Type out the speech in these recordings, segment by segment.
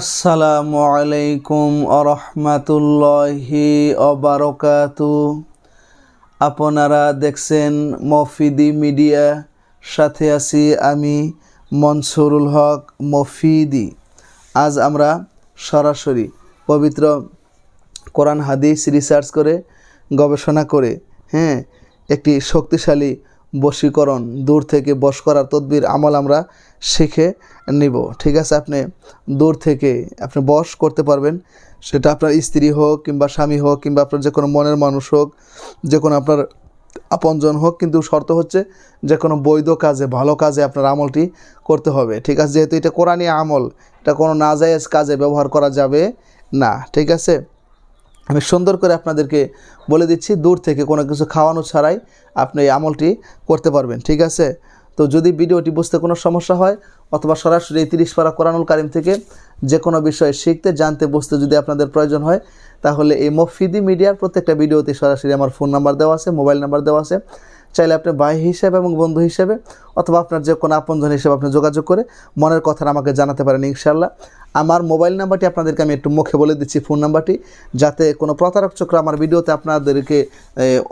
আসসালামু আলাইকুম আরহামাতুল্লাহি অবারকাতু আপনারা দেখছেন মফিদি মিডিয়া, সাথে আছি আমি মনসুরুল হক মফিদি। আজ আমরা সরাসরি পবিত্র কোরআন হাদিস রিসার্চ করে, গবেষণা করে হ্যাঁ একটি শক্তিশালী বশীকরণ, দূর থেকে বশ করার তদবির আমল আমরা শিখে নিব। ঠিক আছে? আপনি দূর থেকে আপনি বশ করতে পারবেন। সেটা আপনার স্ত্রী হোক কিংবা স্বামী হোক কিংবা আপনার যে কোনো মনের মানুষ হোক যে কোনো আপনার আপনজন হোক, কিন্তু শর্ত হচ্ছে যে কোনো বৈধ কাজে, ভালো কাজে আপনার আমলটি করতে হবে। ঠিক আছে? যেহেতু এটা কোরআনী আমল, এটা কোনো নাজায়েজ কাজে ব্যবহার করা যাবে না। ঠিক আছে? আমি সুন্দর করে আপনাদেরকে বলে দিচ্ছি, দূর থেকে কোনো কিছু খাওয়ানো ছাড়াই আপনি এই আমলটি করতে পারবেন, ঠিক আছে? তো যদি ভিডিওটি বুঝতে কোনো সমস্যা হয় অথবা সরাসরি এই তিরিশ পারা কোরআনুল কারিম থেকে যে কোনো বিষয়ে শিখতে, জানতে, বুঝতে যদি আপনাদের প্রয়োজন হয়, তাহলে এই মফিদি মিডিয়ার প্রত্যেকটা ভিডিওতে সরাসরি আমার ফোন নাম্বার দেওয়া আছে, মোবাইল নাম্বার দেওয়া আছে। চাইলে আপনি ভাই হিসেবে এবং বন্ধু হিসেবে অথবা আপনার যে কোনো আপনজন হিসেবে আপনি যোগাযোগ করে মনের কথাটা আমাকে জানাতে পারেন ইনশাল্লাহ আমার মোবাইল নাম্বারটি আপনাদেরকে আমি একটু মুখে বলে দিচ্ছি ফোন নাম্বারটি, যাতে কোনো প্রতারক চক্র আমার ভিডিওতে আপনাদেরকে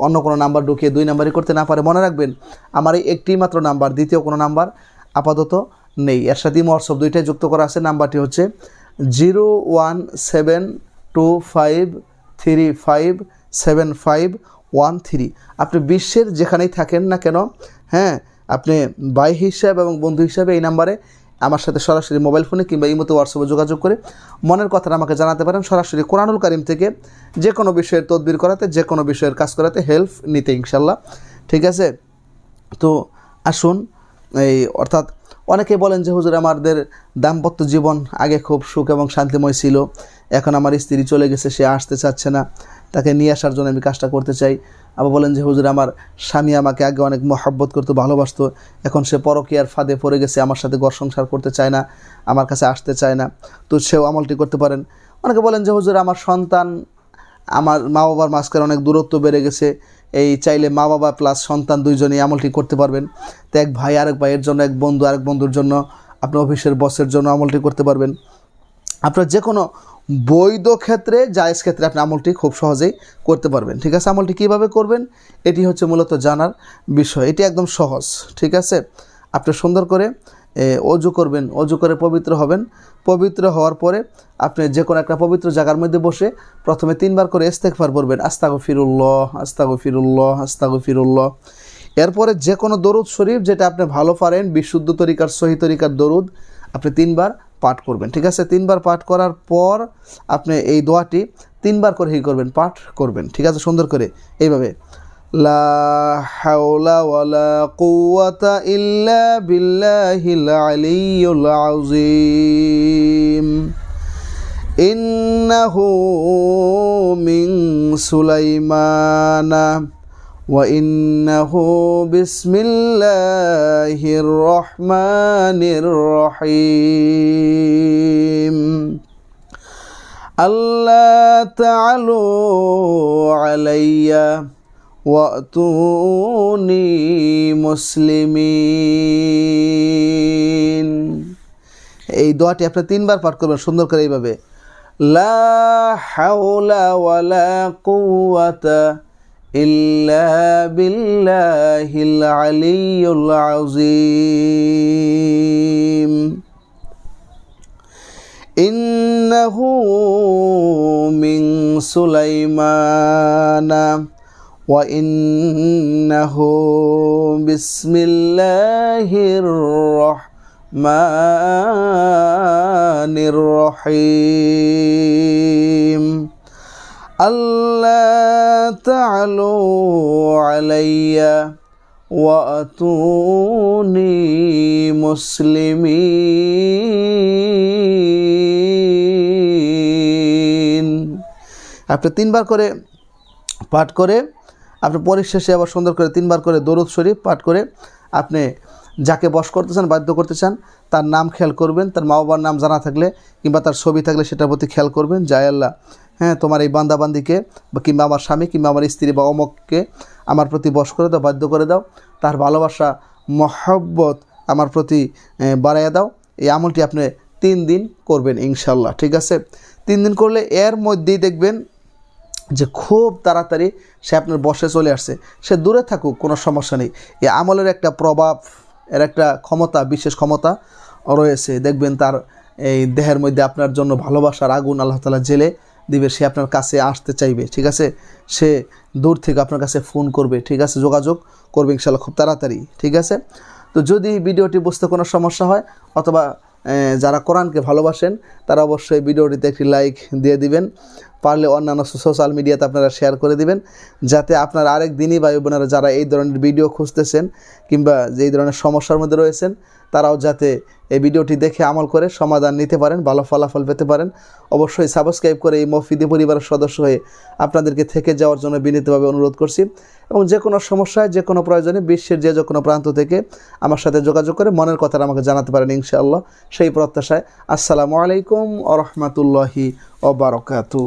অন্য কোনো নাম্বার ঢুকিয়ে দুই নাম্বারই করতে না পারে। মনে রাখবেন, আমার এই একটি মাত্র নাম্বার, দ্বিতীয় কোনো নাম্বার আপাতত নেই। এর সাথে হোয়াটসঅ্যাপ দুইটাই যুক্ত করা আছে। নাম্বারটি হচ্ছে zero one seven two five three five seven five one three. আপনি বিশ্বের যেখানেই থাকেন না কেন হ্যাঁ আপনি ভাই হিসাব এবং বন্ধু হিসাবে এই নাম্বারে আমার সাথে সরাসরি মোবাইল ফোনে কিংবা ইমোতে হোয়াটসঅ্যাপে যোগাযোগ করে মনের কথাটা আমাকে জানাতে পারেন। সরাসরি কোরআনুল কারিম থেকে যে কোনো বিষয়ের তদবির করাতে, যে কোনো বিষয়ের কাজ করাতে হেল্প নিতে ইনশাল্লাহ ঠিক আছে? তো আসুন, এই অর্থাৎ অনেকে বলেন যে, হুজুর, আমাদের দাম্পত্য জীবন আগে খুব সুখ এবং শান্তিময় ছিল। এখন আমার স্ত্রী চলে গেছে, সে আসতে চাচ্ছে না। তাকে নিয়ে আসার জন্য আমি কাজটা করতে চাই। আবার বলেন যে, হুজুর, আমার স্বামী আমাকে আগে অনেক মহাব্বত করতো, ভালোবাসতো। এখন সে পরকীয়ার ফাঁদে পড়ে গেছে, আমার সাথে ঘর সংসার করতে চায় না, আমার কাছে আসতে চায় না। তো সেও আমলটি করতে পারেন। অনেকে বলেন যে, হুজুর, আমার সন্তান, আমার মা বাবার মাঝখানে অনেক দূরত্ব বেড়ে গেছে। এই চাইলে মা বাবা প্লাস সন্তান দুইজনেই আমলটি করতে পারবেন। তো এক ভাই, আরেক ভাইয়ের জন্য, এক বন্ধু, আরেক বন্ধুর জন্য আপনি অফিসের বসের জন্য আমলটি করতে পারবেন। আপনার যে কোনো বৈধ ক্ষেত্রে, জায়েজ ক্ষেত্রে আপনি আমলটি খুব সহজেই করতে পারবেন। ঠিক আছে? আমলটি কীভাবে করবেন? এটি হচ্ছে মূলত জানার বিষয়। এটি একদম সহজ। ঠিক আছে? আপনি সুন্দর করে অজু করবেন, অজু করে পবিত্র হবেন। পবিত্র হওয়ার পরে আপনি যে কোনো একটা পবিত্র জায়গার মধ্যে বসে প্রথমে তিনবার করে ইস্তেকফার পড়বেন আস্তাগো ফিরুল্লাহ আস্তাগো ফিরুল্লাহ আস্তাগো ফিরুল্লাহ এরপরে যে কোনো দরুদ শরীফ যেটা আপনি ভালো পারেন, বিশুদ্ধ তরিকার, সহি তরিকার দরুদ, আপনি তিনবার পাঠ করবেন, ঠিক আছে? তিনবার পাঠ করার পর আপনি এই দোয়াটি তিনবার করে হি করবেন, পাঠ করবেন, ঠিক আছে? সুন্দর করে, এইভাবে। لا حول ولا قوة إلا بالله العلي العظيم. إنه من سليمان وإنه بسم الله الرحمن الرحيم. ألا تعلوا عليّ. ওয়াতুনি মুসলিমিন এই দোয়াটি আপনি তিনবার পাঠ করবেন, সুন্দর করে এইভাবে। লা হাওলা ওয়ালা কুওয়াতা ইল্লা বিল্লাহিল আলিয়ুল আযীম। ইন্নাহু মিন সুলাইমানা। وإنه بسم الله الرحمن الرحيم ألا تعلوا علي وأتوني مسلمين আপনি তিনবার করে পাঠ করে আপনি পরিশেষে আবার সুন্দর করে তিনবার করে দরুদ শরীফ পাঠ করে আপনি যাকে বশ করতে চান, বাধ্য করতে চান, তার নাম খেয়াল করবেন, তার মা বাবার নাম জানা থাকলে কিংবা তার ছবি থাকলে সেটার প্রতি খেয়াল করবেন জায় আল্লাহ। হ্যাঁ তোমার এই বান্দাবান্দিকে বা কিংবা আমার স্বামী কিংবা আমার স্ত্রী বা অমককে আমার প্রতি বশ করে দাও, বাধ্য করে দাও, তার ভালোবাসা, মহব্বত আমার প্রতি বাড়াইয়া দাও। এই আমলটি আপনি তিন দিন করবেন ইনশাল্লাহ ঠিক আছে? তিন দিন করলে এর মধ্যেই দেখবেন যে খুব তাড়াতাড়ি সে আপনার বসে চলে আসছে। সে দূরে থাকুক, কোনো সমস্যা নেই। এ আমলের একটা প্রভাব, এর একটা ক্ষমতা, বিশেষ ক্ষমতা রয়েছে। দেখবেন তার এই দেহের মধ্যে আপনার জন্য ভালোবাসার আগুন আল্লাহ তালা জেলে দিবে, সে আপনার কাছে আসতে চাইবে, ঠিক আছে? সে দূর থেকে আপনার কাছে ফোন করবে, ঠিক আছে? যোগাযোগ করবে ইনশাল্লাহ খুব তাড়াতাড়ি, ঠিক আছে? তো যদি ভিডিওটি বুঝতে কোনো সমস্যা হয় অথবা যারা কোরআনকে ভালোবাসেন, তারা অবশ্যই ভিডিওটিতে একটি লাইক দিয়ে দিবেন। পারলে অন্যান্য সোশ্যাল মিডিয়াতে আপনারা শেয়ার করে দিবেন, যাতে আপনার আরেক দিনই ভাই বোনেরা যারা এই ধরনের ভিডিও খুঁজতেছেন কিংবা যেই ধরনের সমস্যার মধ্যে রয়েছেন তারাও যাতে এই ভিডিওটি দেখে আমল করে সমাধান নিতে পারেন, ভালো ফলাফল পেতে পারেন, অবশ্যই সাবস্ক্রাইব করে এই মফিদি পরিবারের সদস্য হয়ে আপনাদেরকে থেকে যাওয়ার জন্য বিনীতভাবে অনুরোধ করছি। এবং যে কোনো সমস্যায়, যে কোনো প্রয়োজনে বিশ্বের যে যে কোনো প্রান্ত থেকে আমার সাথে যোগাযোগ করে মনের কথাটা আমাকে জানাতে পারেন ইনশাআল্লাহ। সেই প্রত্যাশায় আসসালামু আলাইকুম আ রহমতুল্লাহি ওবরকাতু